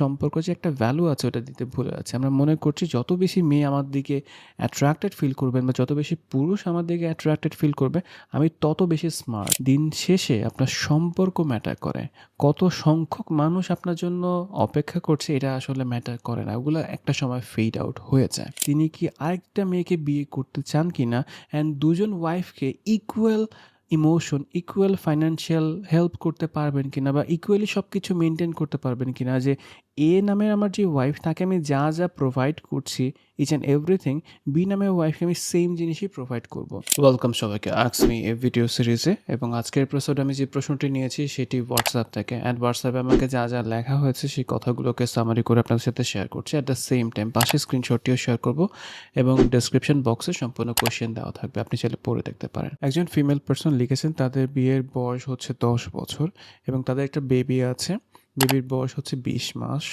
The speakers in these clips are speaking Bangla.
সম্পর্ক যে একটা ভ্যালু আছে ওটা দিতে ভুলে যাচ্ছি। আমরা মনে করছি যত বেশি মেয়ে আমার দিকে অ্যাট্রাক্টেড ফিল করবেন বা যত বেশি পুরুষ আমার দিকে অ্যাট্রাক্টেড ফিল করবে, আমি তত বেশি স্মার্ট দিন শেষে আপনার সম্পর্ক ম্যাটার করে। কত সংখ্যক মানুষ আপনার জন্য অপেক্ষা করছে, এটা আসলে ম্যাটার করে না। ওগুলো একটা সময় ফেড আউট হয়ে যায়। তিনি কি আরেকটা মেয়েকে বিয়ে করতে চান কি না অ্যান্ড দুজন ওয়াইফকে equal emotion equal financial help করতে পারবেন কিনা? বা ইকুয়ালি সব কিছু মেনটেন করতে পারবেন কিনা? যে এ নামের আমার যে ওয়াইফ তাকে আমি যা যা প্রোভাইড করছি ইচ অ্যান্ড এভরিথিং বি নামের ওয়াইফকে আমি সেম জিনিসই প্রোভাইড করব। ওয়েলকাম সবাইকে। আক্সমি এ ভিডিও সিরিজে এবং আজকের এপিসোডে আমি যে প্রশ্নটি নিয়েছি, সেটি হোয়াটসঅ্যাপ থেকে। অ্যান্ড হোয়াটসঅ্যাপে আমাকে যা যা লেখা হয়েছে, সেই কথাগুলোকে সামারি করে আপনাদের সাথে শেয়ার করছি। অ্যাট দ্য সেম টাইম পাশে স্ক্রিনশটটিও শেয়ার করব, এবং ডেসক্রিপশন বক্সে সম্পূর্ণ কোয়েশ্চেন দেওয়া থাকবে। আপনি চাইলে পড়ে দেখতে পারেন। একজন ফিমেল পার্সন লিখেছেন, তাদের বিয়ের বয়স হচ্ছে দশ বছর, এবং তাদের একটা বেবি আছে। বেবির বয়স হচ্ছে বিশ মাস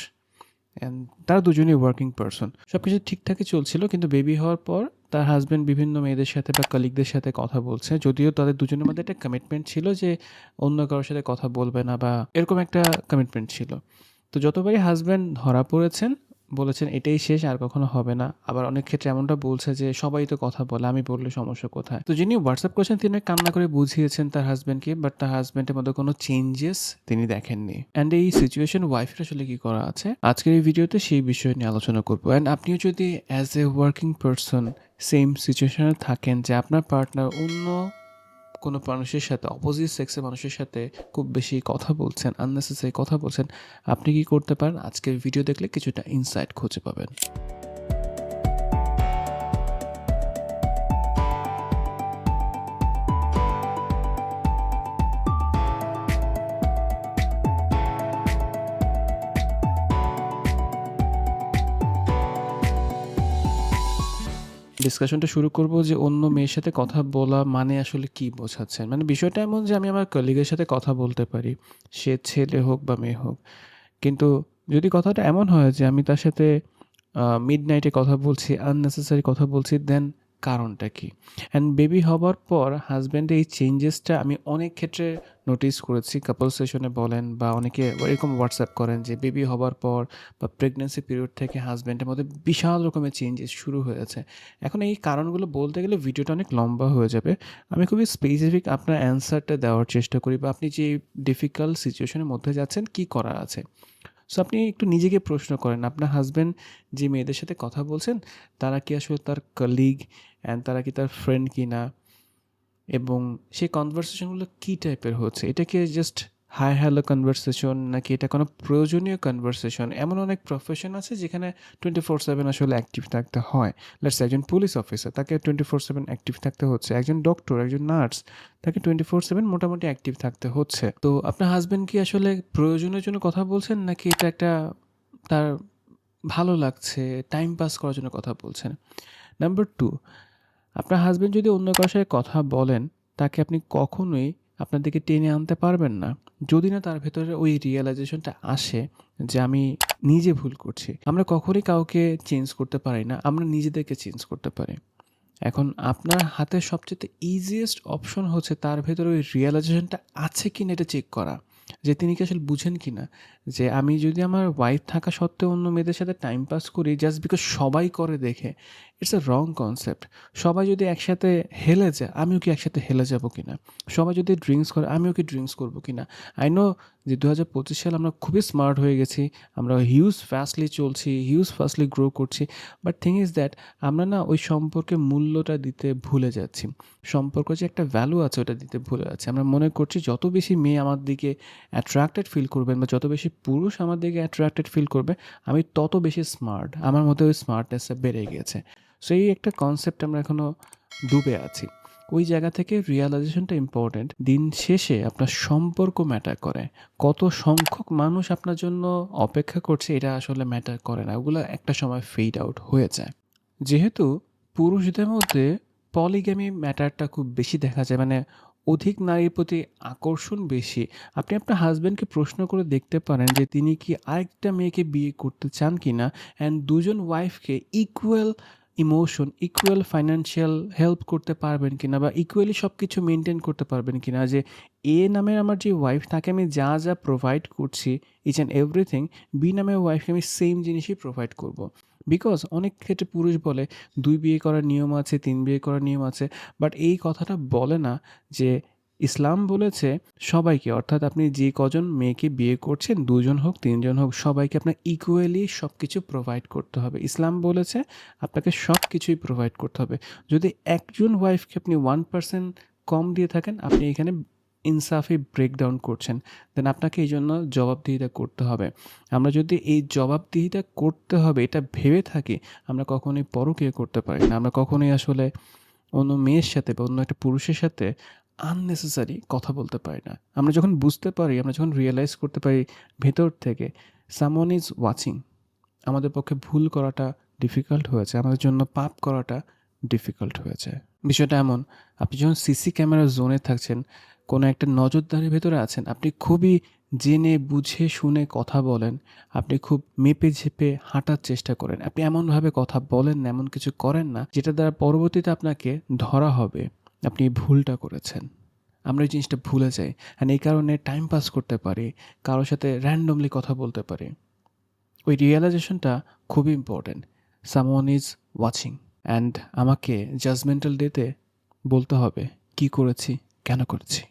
অ্যান্ড তারা দুজনেই ওয়ার্কিং পারসন সব কিছু ঠিকঠাকই চলছিল, কিন্তু বেবি হওয়ার পর তার হাজব্যান্ড বিভিন্ন মেয়েদের সাথে বা কলিগদের সাথে কথা বলছে। যদিও তাদের দুজনের মধ্যে একটা কমিটমেন্ট ছিল যে অন্য কারোর সাথে কথা বলবে না বা এরকম একটা কমিটমেন্ট ছিল। তো যতবারই হাজব্যান্ড ধরা পড়েছেন বলেছেন, এটাই শেষ, আর কখনো হবে না। আবার অনেক ক্ষেত্রে এমনটা বলছে যে, সবাই তো কথা বলে, আমি বললে সমস্যা কোথায়? তো যিনি হোয়াটসঅ্যাপ করেছেন, তিনি কান্না করে বুঝিয়েছেন তার হাজব্যান্ডকে বাট তার হাজব্যান্ডের মধ্যে কোনো চেঞ্জেস তিনি দেখেননি। অ্যান্ড এই সিচুয়েশন ওয়াইফের আসলে কি করা আছে? আজকের এই ভিডিওতে সেই বিষয় নিয়ে আলোচনা করব। অ্যান্ড আপনিও যদি as a working person same সিচুয়েশনে থাকেন, যে আপনার পার্টনার অন্য কোনো মানুষের সাথে অপোজিট সেক্সের মানুষের সাথে খুব বেশি কথা বলছেন আননেসেসারি কথা বলছেন, আপনি কি করতে পারেন? আজকের ভিডিও দেখলে কিছুটা ইনসাইট খুঁজে পাবেন। ডিসকাশনটা শুরু করব যে অন্য মেয়ের সাথে কথা বলা মানে আসলে কি বোঝাচ্ছেন? মানে বিষয়টা এমন যে আমি আমার কলিগের সাথে কথা বলতে পারি। সে ছেলে হোক বা মেয়ে হোক। কিন্তু যদি কথাটা এমন হয় যে আমি তার সাথে মিড নাইটে কথা বলছি আননেসেসারি কথা বলছি দেন কারণটা কি? অ্যান্ড বেবি হবার পর হাজব্যান্ডের এই চেঞ্জেসটা আমি অনেক ক্ষেত্রে নোটিস করেছি। কাপল সেশনে বলেন বা অনেকে এরকম হোয়াটসঅ্যাপ করেন যে বেবি হবার পর বা প্রেগনেন্সি পিরিয়ড থেকে হাজব্যান্ডের মধ্যে বিশাল রকমের চেঞ্জেস শুরু হয়েছে। এখন এই কারণগুলো বলতে গেলে ভিডিওটা অনেক লম্বা হয়ে যাবে। আমি খুবই স্পেসিফিক আপনার অ্যান্সারটা দেওয়ার চেষ্টা করি বা আপনি যে ডিফিকাল্ট সিচুয়েশনের মধ্যে যাচ্ছেন, কি করা আছে? সো আপনি একটু নিজেকে প্রশ্ন করেন। আপনার হাজব্যান্ড যে মেয়েদের সাথে কথা বলছেন, তারা কি আসলে তার কলিগ অ্যান্ড তারা কি তার ফ্রেন্ড কি না এবং সেই কনভারসেশনগুলো কী টাইপের হচ্ছে? এটাকে জাস্ট হাই হ্যালো কনভারসেশন নাকি এটা কোনো প্রয়োজনীয় কনভারসেশন? এমন অনেক প্রফেশন আছে যেখানে টোয়েন্টি ফোর সেভেন আসলে অ্যাক্টিভ থাকতে হয়। লেটস একজন পুলিশ অফিসার তাকে টোয়েন্টি ফোর সেভেন অ্যাক্টিভ থাকতে হচ্ছে। একজন ডক্টর একজন নার্স তাকে টোয়েন্টি ফোর সেভেন মোটামুটি অ্যাক্টিভ থাকতে হচ্ছে। তো আপনার হাজব্যান্ড কি আসলে প্রয়োজনের জন্য কথা বলছেন নাকি এটা একটা তার ভালো লাগছে টাইম পাস করার জন্য কথা বলছেন? নাম্বার টু আপনার হাজব্যান্ড যদি অন্য কারোর সাথে কথা বলেন, তাকে আপনি কখনোই আপনার দিকে টেনে আনতে পারবেন না। যদি না তার ভেতরে ওই রিয়েলাইজেশনটা আসে যে আমি নিজে ভুল করছি। আমরা কখনোই কাউকে চেঞ্জ করতে পারি না, আমরা নিজেদেরকে চেঞ্জ করতে পারি। এখন আপনার হাতে সবচেয়ে ইজিয়েস্ট অপশন হচ্ছে তার ভেতরে ওই রিয়েলাইজেশনটা আছে কি না এটা চেক করা। যে তিনি কি আসলে বুঝেন কি না যে আমি যদি আমার ওয়াইফ থাকা সত্ত্বেও অন্য মেয়েদের সাথে টাইম পাস করি জাস্ট বিকজ সবাই করে দেখে ইটস এ রং কনসেপ্ট সবাই যদি একসাথে হেলে যায়, আমিও কি একসাথে হেলে যাব কি না সবাই যদি ড্রিঙ্কস করে, আমিও কি ড্রিঙ্কস করব কি না আই নো যে দু হাজার পঁচিশ সাল আমরা খুবই স্মার্ট হয়ে গেছি, আমরা হিউজ ফাস্টলি চলছি হিউজ ফাস্টলি গ্রো করছি বাট থিং ইজ দ্যাট আমরা না ওই সম্পর্কে মূল্যটা দিতে ভুলে যাচ্ছি। সম্পর্ক যে একটা ভ্যালু আছে, ওটা দিতে ভুলে যাচ্ছি। আমরা মনে করছি যত বেশি মেয়ে আমার দিকে অ্যাট্রাক্টেড ফিল করবেন বা যত বেশি পুরুষ আমার দিকে অ্যাট্রাক্টেড ফিল করবে, আমি তত বেশি স্মার্ট আমার মধ্যে ওই স্মার্টনেসটা বেড়ে গিয়েছে সো এই একটা কনসেপ্ট আমরা এখনও ডুবে আছি। ওই জায়গা থেকে রিয়ালাইজেশনটা ইম্পর্টেন্ট দিন শেষে আপনার সম্পর্ক ম্যাটার করে। কত সংখ্যক মানুষ আপনার জন্য অপেক্ষা করছে, এটা আসলে ম্যাটার করে না। ওগুলো একটা সময় ফেড আউট হয়ে যায়। যেহেতু পুরুষদের মধ্যে পলিগ্যামি ম্যাটারটা খুব বেশি দেখা যায় মানে অধিক নারীর প্রতি আকর্ষণ বেশি। আপনি আপনার হাজব্যান্ডকে প্রশ্ন করে দেখতে পারেন যে, তিনি কি আরেকটা মেয়েকে বিয়ে করতে চান কি না অ্যান্ড দুজন ওয়াইফকে equal emotion equal financial help করতে পারবেন কিনা বা ইকুয়ালি সব কিছু মেনটেন করতে পারবেন কিনা যে এ নামের আমার যে ওয়াইফ তাকে আমি যা যা প্রোভাইড করছি ইচ অ্যান্ড এভরিথিং বি নামের ওয়াইফকে আমি সেম জিনিসই প্রোভাইড করব। বিকজ অনেক ক্ষেত্রে পুরুষ বলে, দুই বিয়ে করার নিয়ম আছে, তিন বিয়ে করার নিয়ম আছে বাট এই কথাটা বলে না যে ইসলাম বলেছে সবাইকে, অর্থাৎ আপনি যে কজন মেয়েকে বিয়ে করছেন, দুজন হোক, তিনজন হোক, সবাইকে আপনার ইকুয়ালি সব কিছু প্রোভাইড করতে হবে। ইসলাম বলেছে আপনাকে সব কিছুই প্রোভাইড করতে হবে। যদি একজন ওয়াইফকে আপনি ওয়ান পার্সেন্ট কম দিয়ে থাকেন, আপনি এখানে ইনসাফি ব্রেকডাউন করছেন দেন আপনাকে এই জন্য জবাবদিহিতা করতে হবে। আমরা যদি এই জবাবদিহিতা করতে হবে, এটা ভেবে থাকি, আমরা কখনোই পরকীয় করতে পারি না। আমরা কখনোই আসলে অন্য মেয়ের সাথে বা অন্য একটা পুরুষের সাথে আননেসেসারি কথা বলতে পারি না। আমরা যখন বুঝতে পারি, আমরা যখন রিয়েলাইজ করতে পারি ভেতর থেকে সামন ইজ ওয়াচিং আমাদের পক্ষে ভুল করাটা ডিফিকাল্ট হয়েছে, আমাদের জন্য পাপ করাটা ডিফিকাল্ট হয়েছে। বিষয়টা এমন, আপনি যখন সিসি ক্যামেরার জোনে থাকছেন, কোনো একটা নজরদারির ভেতরে আছেন, আপনি খুবই জেনে, বুঝে, শুনে কথা বলেন, আপনি খুব মেপে ঝেপে হাঁটার চেষ্টা করেন। আপনি এমনভাবে কথা বলেন না, এমন কিছু করেন না, যেটা দ্বারা পরবর্তীতে আপনাকে ধরা হবে। আপনি ভুলটা করেছেন। আমরা এই জিনিসটা ভুলে যাই অ্যান্ড এই কারণে টাইম পাস করতে পারি, কারোর সাথে র্যান্ডমলি কথা বলতে পারি। ওই রিয়েলাইজেশনটা খুবই important someone is watching and আমাকে জাজমেন্টাল ডেতে বলতে হবে, কি করেছি? কেন করেছি?